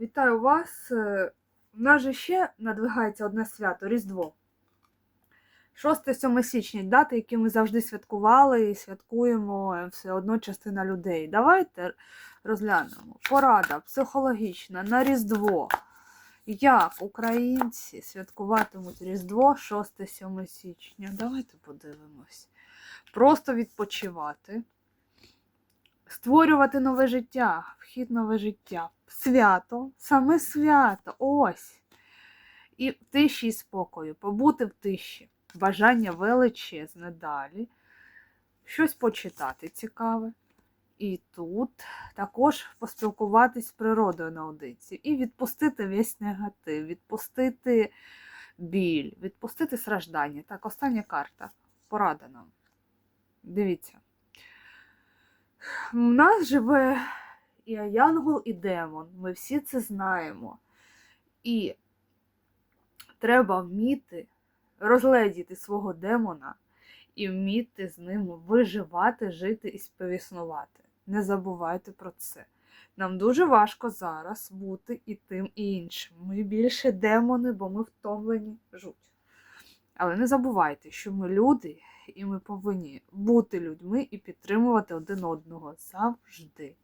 Вітаю вас. Е, У нас же ще надвигається одне свято Різдво. 6-7 січня дати, які ми завжди святкували і святкуємо е, все одно частина людей. Давайте розглянемо. Порада психологічна на Різдво. Як українці святкуватимуть Різдво 6-7 січня? Давайте подивимось. Просто відпочивати створювати нове життя, вхід нове життя, свято, саме свято, ось. І в тиші і спокою, побути в тиші, бажання величезне далі, щось почитати цікаве. І тут також поспілкуватись з природою наодинці і відпустити весь негатив, відпустити біль, відпустити страждання. Так, остання карта. Порада нам. Дивіться. У нас живе і Янгол, і демон. Ми всі це знаємо. І треба вміти розгледіти свого демона і вміти з ним виживати, жити і співіснувати. Не забувайте про це. Нам дуже важко зараз бути і тим, і іншим. Ми більше демони, бо ми втомлені жуть. Але не забувайте, що ми люди, і ми повинні бути людьми і підтримувати один одного завжди.